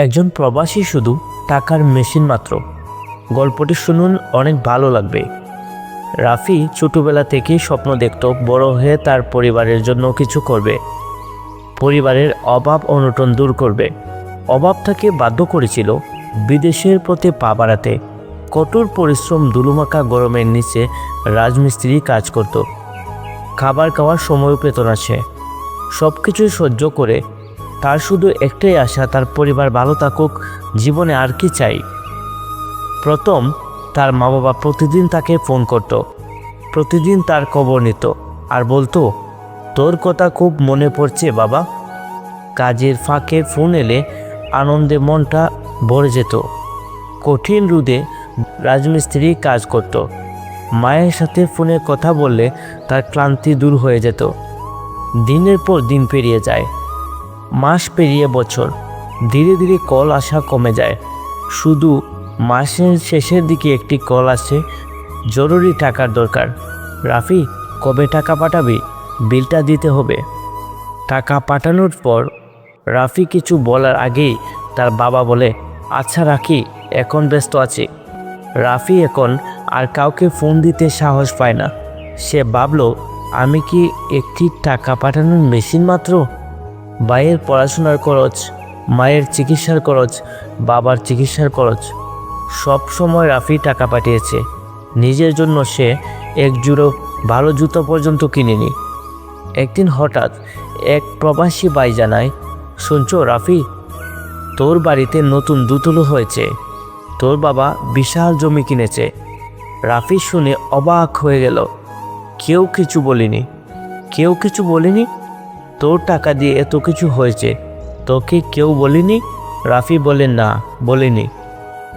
একজন প্রবাসী শুধু টাকার মেশিন মাত্র। গল্পটি শুনুন, অনেক ভালো লাগবে। রাফি ছোটবেলা থেকেই স্বপ্ন দেখত বড় হয়ে তার পরিবারের জন্য কিছু করবে। পরিবারের অভাব অনটন দূর করবে। অভাব তাকে বাধ্য করেছিল বিদেশের পথে পা বাড়াতে। কঠোর পরিশ্রম দুলুমাকা গরমের নিচে রাজমিস্ত্রি কাজ করত। খাবার খাওয়ার সময়ও পেত না সে। সব কিছুই সহ্য করে তার শুধু একটাই আশা, তার পরিবার ভালো থাকুক, জীবনে আর কি চাই? প্রথম, তার মা বাবা প্রতিদিন তাকে ফোন করত। প্রতিদিন তার খবর নিত। আর বলতো, তোর কথা খুব মনে পড়ছে, বাবা। কাজের ফাঁকে ফোন এলে আনন্দে মনটা ভরে যেত। কঠিন রোদে রাজমিস্ত্রি কাজ করত। মায়ের সাথে ফোনে কথা বললে তার ক্লান্তি দূর হয়ে যেত। দিনের পর দিন পেরিয়ে যায়। মাস পেরিয়ে বছর। ধীরে ধীরে কল আসা কমে যায়। শুধু মাসের শেষের দিকে একটি কল আসে, জরুরি টাকার দরকার। রাফি, কবে টাকা পাঠাবি? বিলটা দিতে হবে। টাকা পাঠানোর পর রাফি কিছু বলার আগেই তার বাবা বলে আচ্ছা রাখি, এখন ব্যস্ত আছি। রাফি এখন আর কাউকে ফোন দিতে সাহস পায় না। সে ভাবলো, আমি কি একটি টাকা পাঠানোর মেশিন মাত্র? ভাইয়ের পড়াশোনার খরচ, মায়ের চিকিৎসার খরচ, বাবার চিকিৎসার খরচ। সব সময় রাফি টাকা পাঠিয়েছে। নিজের জন্য সে এক জুড়ো ভালো জুতো পর্যন্ত কিনেনি। একদিন হঠাৎ এক প্রবাসী ভাই জানায়, শুনছো রাফি, তোর বাড়িতে নতুন দুতলো হয়েছে। তোর বাবা বিশাল জমি কিনেছে। রাফি শুনে অবাক হয়ে গেল। কেউ কিছু বলিনি। কেউ কিছু বলিনি? তোর টাকা দিয়ে এত কিছু হয়েছে? তোকে কেউ বলিনি? রাফি বলে, না, বলিনি।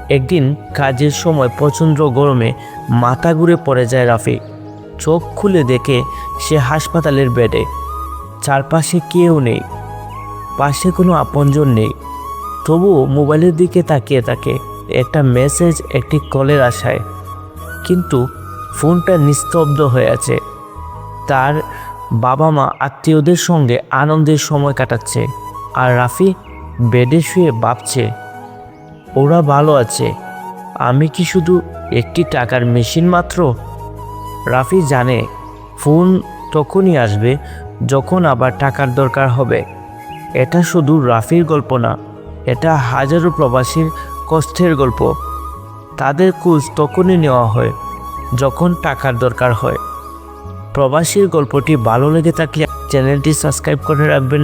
একদিন কাজের সময় প্রচণ্ড গরমে মাথা ঘুরে পড়ে যায় রাফি। চোখ খুলে দেখে সে হাসপাতালের বেডে। চারপাশে কেউ নেই। পাশে কোনো আপনজন নেই। তবুও মোবাইলের দিকে তাকিয়ে থাকে। একটা মেসেজ, একটি কলের আশায়। কিন্তু ফোনটা নিস্তব্ধ হয়ে আছে। তার বাবা মা আত্মীয়দের সঙ্গে আনন্দের সময় কাটাচ্ছে আর রাফি বেডে শুয়ে ভাবছে, ওরা ভালো আছে, আমি কি শুধু একটি টাকার মেশিন মাত্র? রাফি জানে, ফোন তখনই আসবে যখন আবার টাকার দরকার হবে। এটা শুধু রাফির গল্প না, এটা হাজারো প্রবাসীর কষ্টের গল্প। তাদের খোঁজ তখনই নেওয়া হয় যখন টাকার দরকার হয়। প্রবাসীর গল্পটি ভালো লেগে থাকলে চ্যানেলটি সাবস্ক্রাইব করে রাখবেন।